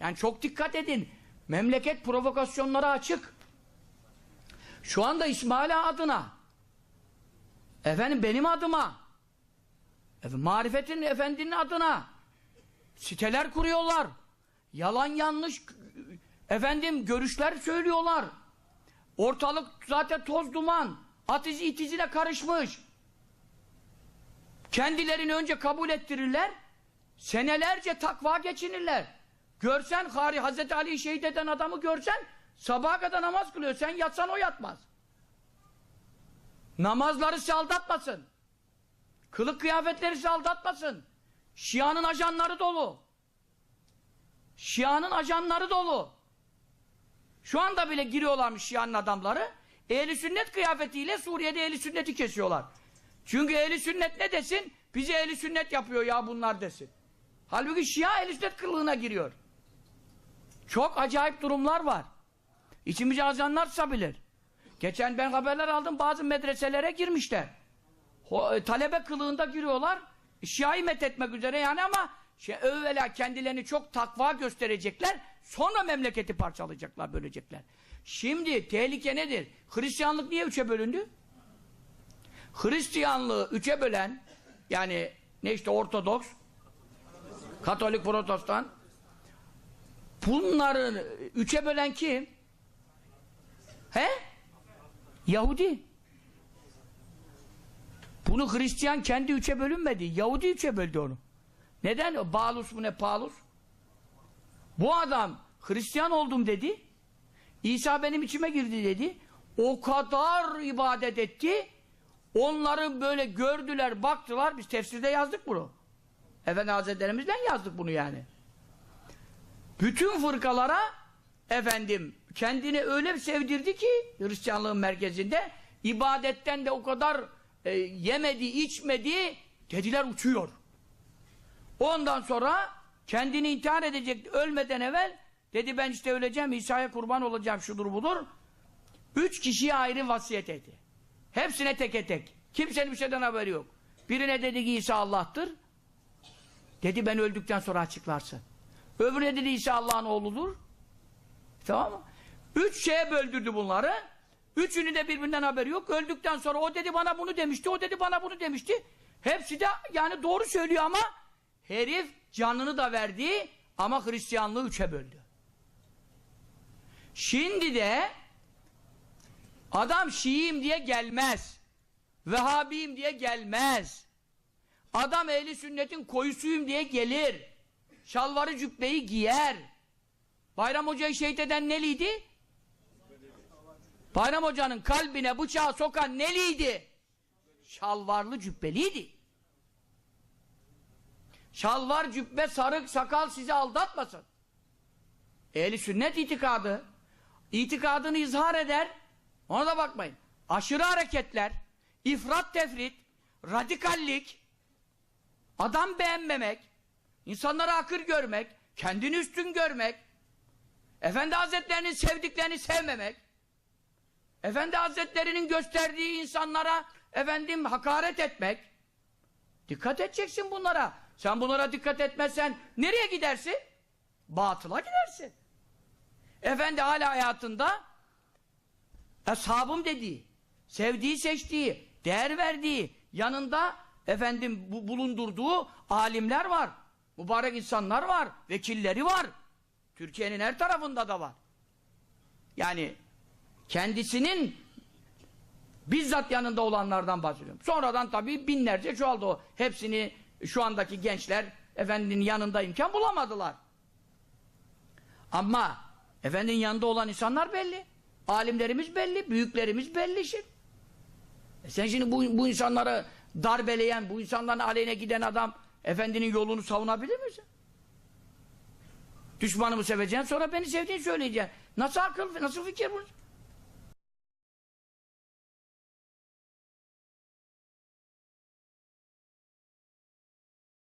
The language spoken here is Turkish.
Yani çok dikkat edin. Memleket provokasyonlara açık. Şu anda İsmaila adına efendim benim adıma efendim, marifetin efendinin adına siteler kuruyorlar. Yalan yanlış efendim görüşler söylüyorlar. Ortalık zaten toz duman. At izi it izine karışmış. Kendilerini önce kabul ettirirler. Senelerce takva geçinirler. Görsen Hari Hazreti Ali'yi şehit eden adamı görsen sabaha kadar namaz kılıyor. Sen yatsan o yatmaz. Namazları sizi aldatmasın. Kılık kıyafetleri sizi aldatmasın. Şia'nın ajanları dolu. Şia'nın ajanları dolu. Şu anda bile giriyorlarmış Şia'nın adamları. Ehli sünnet kıyafetiyle Suriye'de ehli sünneti kesiyorlar. Çünkü ehli sünnet ne desin? Bizi ehli sünnet yapıyor ya bunlar desin. Halbuki Şia ehli sünnet kılığına giriyor. Çok acayip durumlar var. İçimize azanlar tutabilir. Geçen ben haberler aldım bazı medreselere girmişler. E, talebe kılığında giriyorlar. Şia'yı methetmek üzere yani ama şey, evvela kendilerini çok takva gösterecekler. Sonra memleketi parçalayacaklar, bölecekler. Şimdi tehlike nedir? Hristiyanlık niye üçe bölündü? Hristiyanlığı üçe bölen yani ne işte Ortodoks, Katolik, Protestan bunların üçe bölen kim? He? Yahudi. Bunu Hristiyan kendi üçe bölünmedi. Yahudi üçe böldü onu. Neden? O Bağlus mu ne Paulus? Bu adam Hristiyan oldum dedi. İsa benim içime girdi dedi. O kadar ibadet etti. Onları böyle gördüler, baktılar. Biz tefsirde yazdık bunu. Efendi Hazretlerimizden yazdık bunu yani. Bütün fırkalara efendim kendini öyle bir sevdirdi ki Hristiyanlığın merkezinde ibadetten de o kadar e, yemedi, içmedi dediler uçuyor. Ondan sonra kendini intihar edecek ölmeden evvel dedi ben işte öleceğim İsa'ya kurban olacağım şudur budur. Üç kişiye ayrı vasiyet etti. Hepsine teke tek. Kimsenin bir şeyden haberi yok. Birine dedi ki İsa Allah'tır. Dedi ben öldükten sonra açıklarsın. Öbürüne dedi İsa Allah'ın oğludur. Tamam mı? Üç şeye böldürdü bunları. Üçünün de birbirinden haberi yok. Öldükten sonra o dedi bana bunu demişti, o dedi bana bunu demişti. Hepsi de yani doğru söylüyor ama herif canını da verdi ama Hristiyanlığı üçe böldü. Şimdi de adam Şiiyim diye gelmez. Vehhabiyim diye gelmez. Adam ehli sünnetin koyusuyum diye gelir. Şalvarı cübbeyi giyer. Bayram Hoca'yı şehit eden neliydi? Bayram Hoca'nın kalbine bıçağı sokan neliydi? Şalvarlı cübbeliydi. Şalvar, cübbe, sarık, sakal sizi aldatmasın. Ehli sünnet itikadı. İtikadını izhar eder. Ona da bakmayın. Aşırı hareketler, ifrat tefrit, radikallik, adam beğenmemek, insanları akır görmek, kendini üstün görmek, Efendi Hazretlerinin sevdiklerini sevmemek, Efendi Hazretlerinin gösterdiği insanlara efendim hakaret etmek. Dikkat edeceksin bunlara. Sen bunlara dikkat etmezsen nereye gidersin? Batıla gidersin. Efendi hala hayatında eshabım dediği, sevdiği, seçtiği, değer verdiği, yanında efendim bu, bulundurduğu alimler var. Mübarek insanlar var, vekilleri var. Türkiye'nin her tarafında da var. Yani kendisinin bizzat yanında olanlardan bahsediyorum. Sonradan tabii binlerce çoğaldı o. Hepsini şu andaki gençler efendinin yanında imkan bulamadılar. Ama efendinin yanında olan insanlar belli. Alimlerimiz belli, büyüklerimiz belli şimdi. E sen şimdi bu, bu insanları darbeleyen, bu insanların aleyhine giden adam efendinin yolunu savunabilir misin? Düşmanımı seveceksin sonra beni sevdiğini söyleyeceksin. Nasıl akıl, nasıl fikir bu?